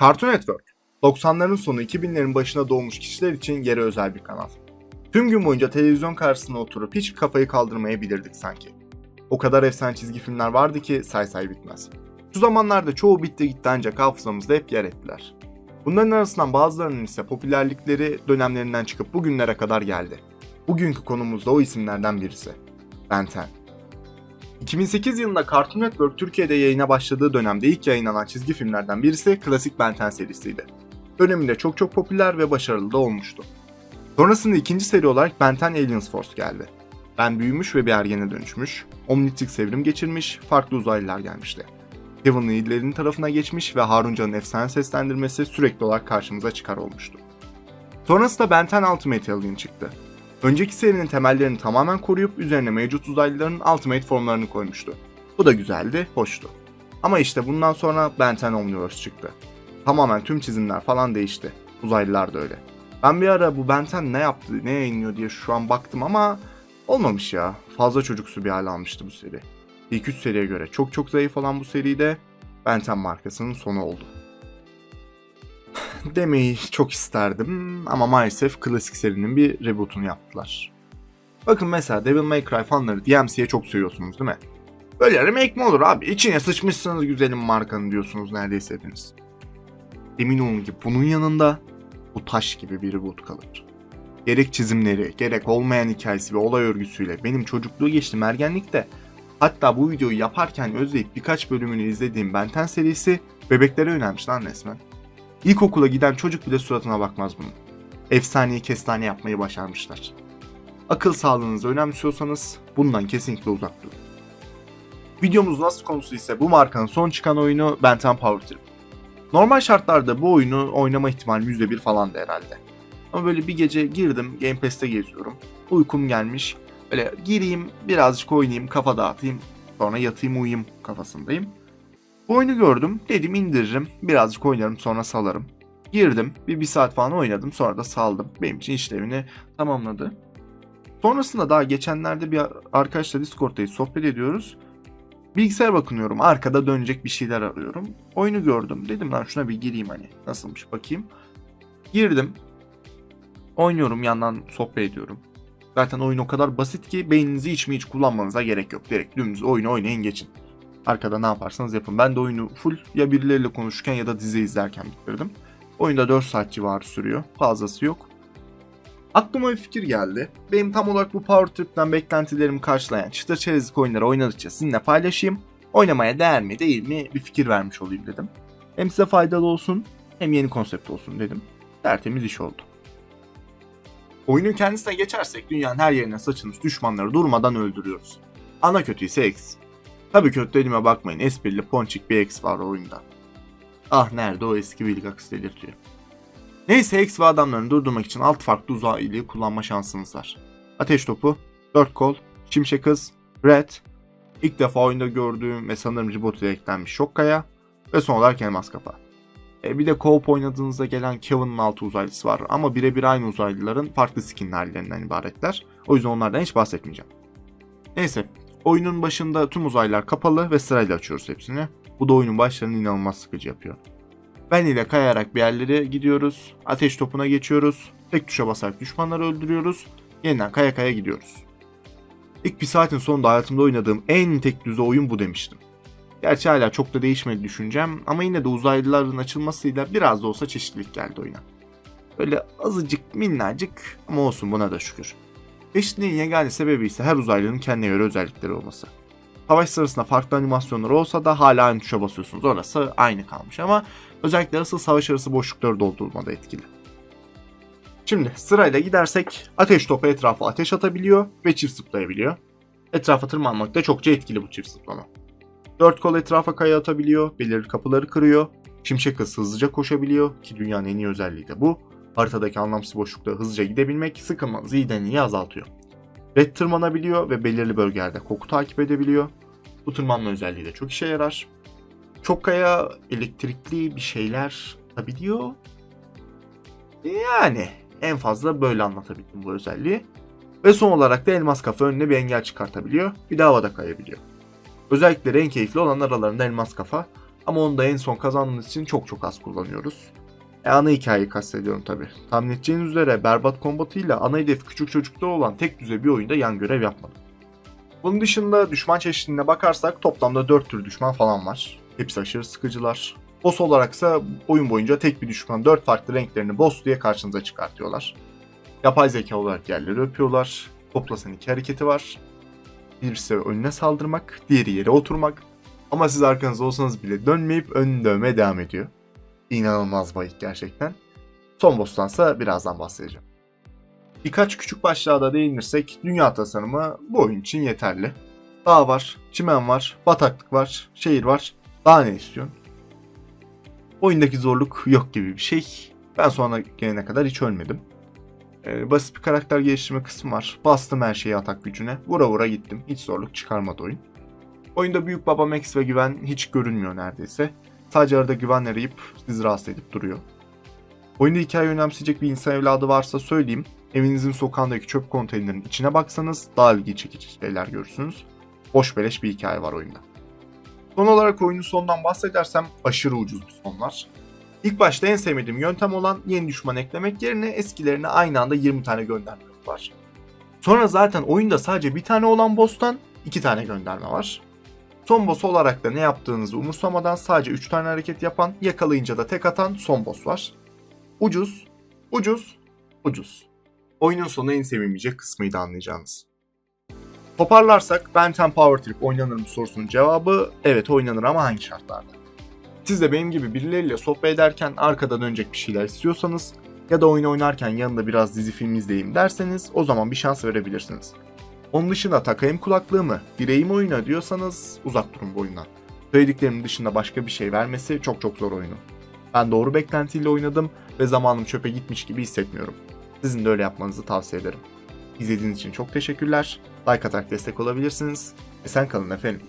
Cartoon Network, 90'ların sonu 2000'lerin başına doğmuş kişiler için yere özel bir kanal. Tüm gün boyunca televizyon karşısına oturup hiç kafayı kaldırmayabilirdik sanki. O kadar efsane çizgi filmler vardı ki say say bitmez. Şu zamanlarda çoğu bitti gitti ancak hafızamızda hep yer ettiler. Bunların arasından bazılarının ise popülerlikleri dönemlerinden çıkıp bugünlere kadar geldi. Bugünkü konumuz da o isimlerden birisi. Ben 10. 2008 yılında Cartoon Network Türkiye'de yayına başladığı dönemde ilk yayınlanan çizgi filmlerden birisi klasik Ben 10 serisiydi. Döneminde çok çok popüler ve başarılı da olmuştu. Sonrasında ikinci seri olarak Ben 10 Aliens Force geldi. Ben büyümüş ve bir ergene dönüşmüş, Omnitrix evrim geçirmiş, farklı uzaylılar gelmişti. Kevin Neal'lerin tarafına geçmiş ve Harun Can'ın efsane seslendirmesi sürekli olarak karşımıza çıkar olmuştu. Sonrasında Ben 10 Ultimate Alien çıktı. Önceki serinin temellerini tamamen koruyup üzerine mevcut uzaylıların Ultimate formlarını koymuştu. Bu da güzeldi, hoştu. Ama işte bundan sonra Ben 10 Omniverse çıktı. Tamamen tüm çizimler falan değişti. Uzaylılar da öyle. Ben bir ara bu Ben 10 ne yaptı, ne yayınlıyor diye şu an baktım ama olmamış ya. Fazla çocuksu bir hal almıştı bu seri. İlk 3 seriye göre çok çok zayıf olan bu seride Ben 10 markasının sonu oldu. Demeyi çok isterdim ama maalesef klasik serinin bir rebootunu yaptılar. Bakın mesela Devil May Cry fanları DMC'ye çok seviyorsunuz değil mi? Böyle remake mi olur abi? İçine sıçmışsınız güzelim markanın diyorsunuz neredeyse hepiniz. Emin olun ki bunun yanında bu taş gibi bir reboot kalır. Gerek çizimleri, gerek olmayan hikayesi ve olay örgüsüyle benim çocukluğu geçtim ergenlikte. Hatta bu videoyu yaparken özleyip birkaç bölümünü izlediğim Ben 10 serisi bebeklere yönelmiş lan resmen. İlkokula giden çocuk bile suratına bakmaz bunun. Efsaneyi kestane yapmayı başarmışlar. Akıl sağlığınızı önemsiyorsanız bundan kesinlikle uzak durun. Videomuz nasıl konusu ise bu markanın son çıkan oyunu Ben 10 Power Trip. Normal şartlarda bu oyunu oynama ihtimalim %1 falandı herhalde. Ama böyle bir gece girdim Game Pass'te geziyorum. Uykum gelmiş. Böyle gireyim birazcık oynayayım kafa dağıtayım. Sonra yatayım uyuyayım kafasındayım. Oyunu gördüm. Dedim indiririm. Birazcık oynarım sonra salarım. Girdim. Bir, bir saat falan oynadım. Sonra da saldım. Benim için işlevini tamamladı. Sonrasında daha geçenlerde bir arkadaşla Discord'dayız. Sohbet ediyoruz. Bilgisayar bakınıyorum. Arkada dönecek bir şeyler arıyorum. Oyunu gördüm. Dedim lan şuna bir gireyim hani. Nasılmış bakayım. Girdim. Oynuyorum yandan sohbet ediyorum. Zaten oyun o kadar basit ki beyninizi hiç mi hiç kullanmanıza gerek yok. Direkt dümdüz oyunu oynayın geçin. Arkada ne yaparsanız yapın. Ben de oyunu full ya birileriyle konuşurken ya da dizi izlerken bitirdim. Oyunda 4 saat civarı sürüyor. Fazlası yok. Aklıma bir fikir geldi. Benim tam olarak bu Power Trip'ten beklentilerimi karşılayan çıtır çerezlik oyunları oynadıkça sizinle paylaşayım. Oynamaya değer mi değil mi bir fikir vermiş olayım dedim. Hem size faydalı olsun hem yeni konsept olsun dedim. Tertemiz iş oldu. Oyunun kendisine geçersek dünyanın her yerine saçılmış düşmanları durmadan öldürüyoruz. Ana kötü ise X. Tabii kötü dediğime bakmayın esprili ponçik bir X var oyunda. Ah nerede o eski Vilgax delirtiyor. Neyse X ve adamlarını durdurmak için alt farklı uzaylıyı kullanma şansınız var. Ateş topu, dört kol, şimşek hız, red, ilk defa oyunda gördüğüm ve sanırım Djibouti ile eklenmiş Şokkaya ve son olarak elmas kafa. E bir de co-op oynadığınızda gelen Kevin'ın altı uzaylısı var ama birebir aynı uzaylıların farklı skin hallerinden ibaretler. O yüzden onlardan hiç bahsetmeyeceğim. Neyse oyunun başında tüm uzaylılar kapalı ve sırayla açıyoruz hepsini. Bu da oyunun başlarını inanılmaz sıkıcı yapıyor. Ben ile kayarak bir yerlere gidiyoruz. Ateş topuna geçiyoruz. Tek tuşa basarak düşmanları öldürüyoruz. Yeniden kaya kaya gidiyoruz. İlk bir saatin sonunda hayatımda oynadığım en tek düze oyun bu demiştim. Gerçi hala çok da değişmedi düşüncem ama yine de uzaylıların açılmasıyla biraz da olsa çeşitlilik geldi oyuna. Böyle azıcık minnacık ama olsun buna da şükür. Çeşitliliğin yegane sebebi ise her uzaylının kendine göre özellikleri olması. Savaş sırasında farklı animasyonlar olsa da hala aynı tuşa basıyorsunuz. Orası aynı kalmış ama özellikle asıl savaş arası boşlukları doldurmada etkili. Şimdi sırayla gidersek ateş topu etrafa ateş atabiliyor ve çift zıplayabiliyor. Etrafa tırmanmakta çokça etkili bu çift zıplama. Dört kol etrafa kaya atabiliyor, belirli kapıları kırıyor, şimşek hız hızlıca koşabiliyor ki dünyanın en iyi özelliği de bu. Haritadaki anlamsız boşlukta hızlıca gidebilmek sıkılmanızı iyiden iyi azaltıyor. Red tırmanabiliyor ve belirli bölgelerde koku takip edebiliyor. Bu tırmanma özelliği de çok işe yarar. Çok kaya elektrikli bir şeyler atabiliyor. Yani en fazla böyle anlatabildim bu özelliği. Ve son olarak da elmas kafa önüne bir engel çıkartabiliyor. Bir de havada kayabiliyor. Özellikle en keyifli olan aralarında elmas kafa. Ama onu da en son kazandığımız için çok çok az kullanıyoruz. E, ana hikayeyi kastediyorum tabi. Tahmin edeceğiniz üzere berbat kombatıyla ana hedef küçük çocukta olan tek düze bir oyunda yan görev yapmadım. Bunun dışında düşman çeşitliliğine bakarsak toplamda 4 tür düşman falan var. Hepsi aşırı sıkıcılar. Boss olaraksa oyun boyunca tek bir düşman 4 farklı renklerini boss diye karşınıza çıkartıyorlar. Yapay zeka olarak yerleri öpüyorlar. Toplasan iki hareketi var. Birisi önüne saldırmak, diğeri yere oturmak. Ama siz arkanızda olsanız bile dönmeyip ön dövmeye devam ediyor. İnanılmaz bayık gerçekten. Son boss'tansa birazdan bahsedeceğim. Birkaç küçük başlığa da değinirsek dünya tasarımı bu oyun için yeterli. Dağ var, çimen var, bataklık var, şehir var. Daha ne istiyorsun? Oyundaki zorluk yok gibi bir şey. Ben sonra gelene kadar hiç ölmedim. Ee, basit bir karakter geliştirme kısmı var. Bastım her şeyi atak gücüne. Vura vura gittim. Hiç zorluk çıkarmadı oyun. Oyunda Büyük Baba Max ve Güven hiç görünmüyor neredeyse. Sadece arada Güven arayıp sizi rahatsız edip duruyor. Oyunda hikaye önemseyecek bir insan evladı varsa söyleyeyim. Evinizin sokağındaki çöp konteynerinin içine baksanız daha ilgi çekici şeyler görürsünüz. Boş beleş bir hikaye var oyunda. Son olarak oyunun sonundan bahsedersem aşırı ucuz bir son var. İlk başta en sevmediğim yöntem olan yeni düşman eklemek yerine eskilerine aynı anda 20 tane gönderme var. Sonra zaten oyunda sadece bir tane olan boss'tan 2 tane gönderme var. Son boss olarak da ne yaptığınızı umursamadan sadece 3 tane hareket yapan, yakalayınca da tek atan son boss var. Ucuz, ucuz, ucuz. Oyunun sonu en sevilmeyecek kısmıydı anlayacağınız. Toparlarsak Benten Power Trip oynanır mı sorusunun cevabı evet oynanır ama hangi şartlarda? Siz de benim gibi birileriyle sohbet ederken arkada dönecek bir şeyler istiyorsanız ya da oyun oynarken yanında biraz dizi film izleyeyim derseniz o zaman bir şans verebilirsiniz. Onun dışında takayım kulaklığımı, gireyim oyuna diyorsanız uzak durun bu oyundan. Söylediklerimin dışında başka bir şey vermesi çok çok zor oyunu. Ben doğru beklentiyle oynadım ve zamanım çöpe gitmiş gibi hissetmiyorum. Sizin de öyle yapmanızı tavsiye ederim. İzlediğiniz için çok teşekkürler. Like atarak destek olabilirsiniz. Esen kalın efendim.